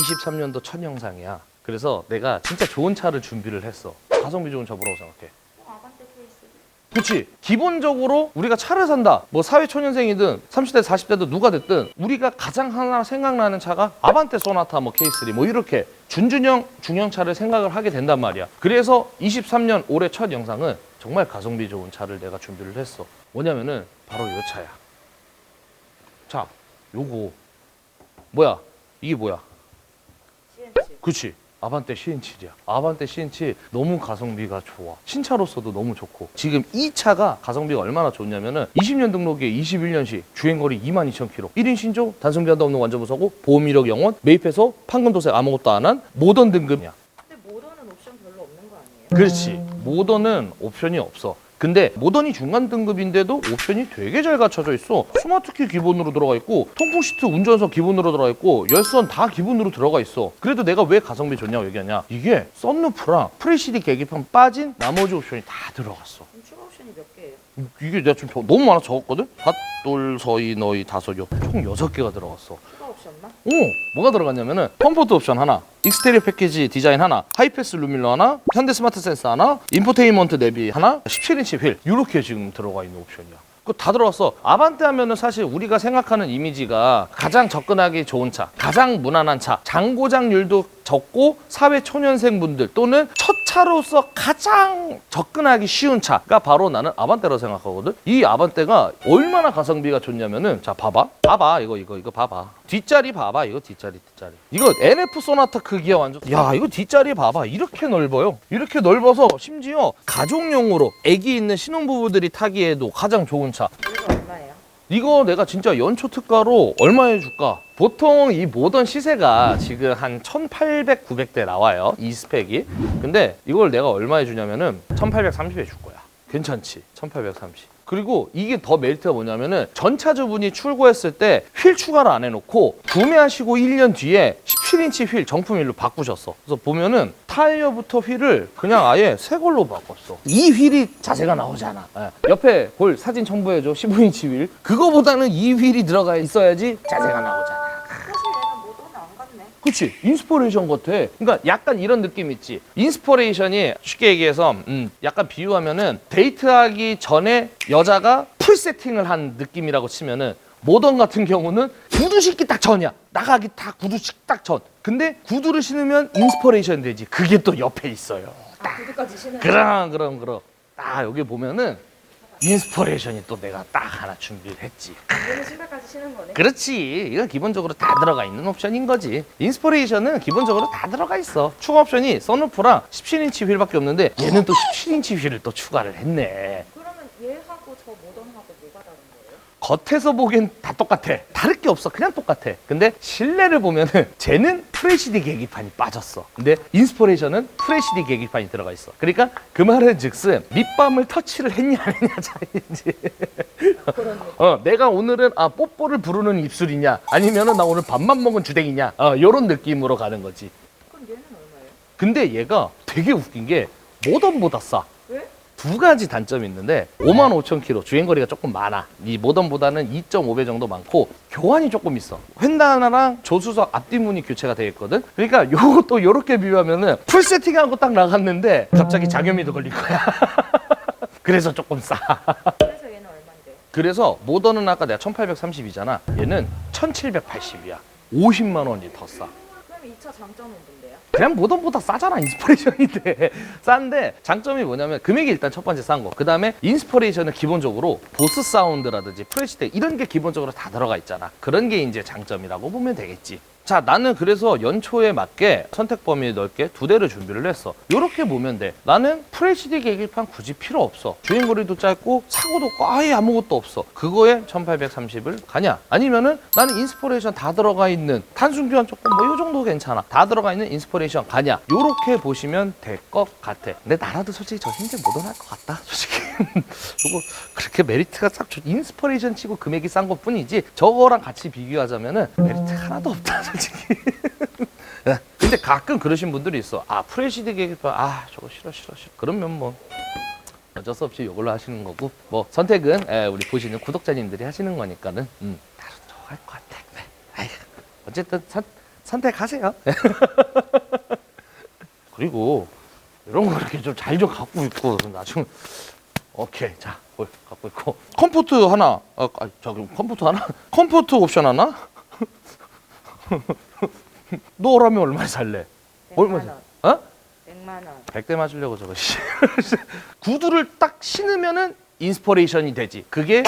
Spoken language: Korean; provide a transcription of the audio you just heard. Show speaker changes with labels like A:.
A: 23년도 첫 영상이야. 그래서 내가 진짜 좋은 차를 준비를 했어. 가성비 좋은 차 뭐라고 생각해? 그치. 기본적으로 우리가 차를 산다. 뭐 사회초년생이든 30대, 40대든 누가 됐든 우리가 가장 하나 생각나는 차가 아반떼 소나타 뭐 K3 뭐 이렇게 준준형 중형차를 생각을 하게 된단 말이야. 그래서 23년 올해 첫 영상은 정말 가성비 좋은 차를 내가 준비를 했어. 뭐냐면은 바로 이 차야. 자, 요거 뭐야? 이게 뭐야? 그치. 아반떼 CN7이야 아반떼 CN7 너무 가성비가 좋아. 신차로서도 너무 좋고. 지금 이 차가 가성비가 얼마나 좋냐면은 20년 등록에 21년식 주행거리 22,000km 1인 신조 단순 변도 없는 완전 무사고 보험 이력 영원 매입해서 판금 도세 아무것도 안 한 모던 등급이야.
B: 근데 모던은 옵션 별로 없는 거 아니에요?
A: 그렇지. 모던은 옵션이 없어 근데 모던이 중간 등급인데도 옵션이 되게 잘 갖춰져 있어. 스마트키 기본으로 들어가 있고 통풍 시트 운전석 기본으로 들어가 있고 열선 다 기본으로 들어가 있어. 그래도 내가 왜 가성비 좋냐고 얘기하냐? 이게 썬루프랑 프레시디 계기판 빠진 나머지 옵션이 다 들어갔어.
B: 추가 옵션이 몇 개예요?
A: 이게 내가 좀 적- 너무 많아 적었거든? 핫돌 서이 너희 다섯 여총 여섯 개가 들어갔어.
B: 추가 옵션만?
A: 오 뭐가 들어갔냐면은 컴포트 옵션 하나 익스테리어 패키지 디자인 하나 하이패스 루밀러 하나 현대 스마트 센서 하나 인포테인먼트 내비 하나 17인치 휠 이렇게 지금 들어가 있는 옵션이야 그거 다 들어갔어 아반떼 하면은 사실 우리가 생각하는 이미지가 가장 접근하기 좋은 차 가장 무난한 차 장고장률도 적고 사회 초년생 분들 또는 첫 차로서 가장 접근하기 쉬운 차가 바로 나는 아반떼라고 생각하거든. 이 아반떼가 얼마나 가성비가 좋냐면은 자 봐봐, 봐봐 이거 이거 이거 봐봐. 뒷자리 봐봐 이거 뒷자리 뒷자리. 이거 NF 소나타 크기야 완전. 야 이거 뒷자리 봐봐 이렇게 넓어요. 이렇게 넓어서 심지어 가족용으로 아기 있는 신혼부부들이 타기에도 가장 좋은 차.
B: 이거
A: 내가 진짜 연초 특가로 얼마에 줄까? 보통 이 모던 시세가 지금 한 1,800, 900대 나와요. 이 스펙이. 근데 이걸 내가 얼마에 주냐면은 1,830에 줄 거야. 괜찮지? 1,830. 그리고 이게 더 메리트가 뭐냐면은 전차주분이 출고했을 때 휠 추가를 안 해놓고 구매하시고 1년 뒤에 17인치 휠 정품 휠로 바꾸셨어. 그래서 보면은 타이어부터 휠을 그냥 아예 새 걸로 바꿨어. 이 휠이 자세가 나오잖아. 예. 옆에 볼 사진 첨부해줘. 15인치 휠. 그거보다는 이 휠이 들어가 있어야지 자세가 나오잖아.
B: 사실 얘는 모던은 안 갔네.
A: 그치 인스퍼레이션 같아 그러니까 약간 이런 느낌 있지 인스퍼레이션이 쉽게 얘기해서 음, 약간 비유하면은 데이트하기 전에 여자가 풀 세팅을 한 느낌이라고 치면은 모던 같은 경우는 구두 신기 딱 전이야 나가기 딱 구두 신기 딱전 근데 구두를 신으면 인스퍼레이션 되지 그게 또 옆에 있어요
B: 아, 구두까지 신은
A: 그럼 그럼 그럼 딱 여기 보면은 인스퍼레이션이 또 내가 딱 하나 준비를 했지
B: 이거는 신발까지 신은 거네.
A: 그렇지. 이건 기본적으로 다 들어가 있는 옵션인 거지. 인스퍼레이션은 기본적으로 다 들어가 있어. 추가 옵션이 선루프랑 17인치 휠밖에 없는데 얘는 또 17인치 휠을 또 추가를 했네.
B: 그러면 얘하고 저 모던하고 뭐가 다른 거예요?
A: 겉에서 보기엔 다 똑같아. 다를 게 없어. 그냥 똑같아. 근데 실내를 보면은 쟤는 프레시디 계기판이 빠졌어. 근데 인스퍼레이션은 프레시디 계기판이 들어가 있어. 그러니까 그 말은 즉슨 밑밤을 터치를 했냐 안 했냐 차이지. 어, 내가 오늘은 아 뽀뽀를 부르는 입술이냐 아니면은 나 오늘 밥만 먹은 주댕이냐 어, 요런 느낌으로 가는 거지
B: 그럼 얘는 얼마예요?
A: 근데 얘가 되게 웃긴 게 모던보다 싸.
B: 왜?
A: 두 가지 단점이 있는데 5만 5천 킬로 주행거리가 조금 많아 이 모던보다는 2.5배 정도 많고 교환이 조금 있어 휀다나랑 조수석 앞뒷문이 교체가 되어 있거든 그러니까 요것도 요렇게 비유하면은 풀 세팅하고 딱 나갔는데 갑자기 장염이도 걸릴 거야 그래서 조금 싸
B: 그래서 얘는 얼마인데요?
A: 그래서 모던은 아까 내가 1830이잖아. 얘는 1780이야. 50만 원이 더 싸.
B: 그럼 이차 장점은 뭔데요?
A: 그냥 모던보다 싸잖아 인스퍼레이션인데 싼데 장점이 뭐냐면 금액이 일단 첫 번째 싼 거. 그 다음에 인스퍼레이션은 기본적으로 보스 사운드라든지 프레시대 이런 게 기본적으로 다 들어가 있잖아. 그런 게 이제 장점이라고 보면 되겠지. 자 나는 그래서 연초에 맞게 선택 범위 넓게 두 대를 준비를 했어. 이렇게 보면 돼. 나는 프레시디 계기판 굳이 필요 없어. 주행 거리도 짧고 사고도 아예 아무것도 없어. 그거에 1830을 가냐? 아니면은 나는 인스퍼레이션 다 들어가 있는 단순 교환 조금 뭐요 정도 괜찮아. 다 들어가 있는 인스퍼레이션 가냐? 요렇게 보시면 될 것 같아. 근데 나라도 솔직히 저 현재 못원할 것 같다. 솔직히 저거 그렇게 메리트가 싹 좋- 인스퍼레이션 치고 금액이 싼 것 뿐이지 저거랑 같이 비교하자면은 메리트 하나도 없다 솔직히. 예. 근데 가끔 그러신 분들이 있어. 아 프레시드 계기판 아 저거 싫어 싫어 싫어. 그러면 뭐 어쩔 수 없이 이걸로 하시는 거고 뭐 선택은 예, 우리 보시는 구독자님들이 하시는 거니까는 음, 나도 좋아할 것 같아. 네. 아휴, 어쨌든 선, 선택하세요. 그리고 이런 거 이렇게 좀 잘좀 갖고 있고 나중에 오케이 자뭘 갖고 있고 컴포트 하나 아, 아 저기 컴포트 하나 컴포트 옵션 하나 너라면 얼마에 살래?
B: 100만
A: 얼마?
B: 원.
A: 어?
B: 100만 원.
A: 100대 맞으려고 저거 씨. 구두를 딱 신으면은 인스퍼레이션이 되지. 그게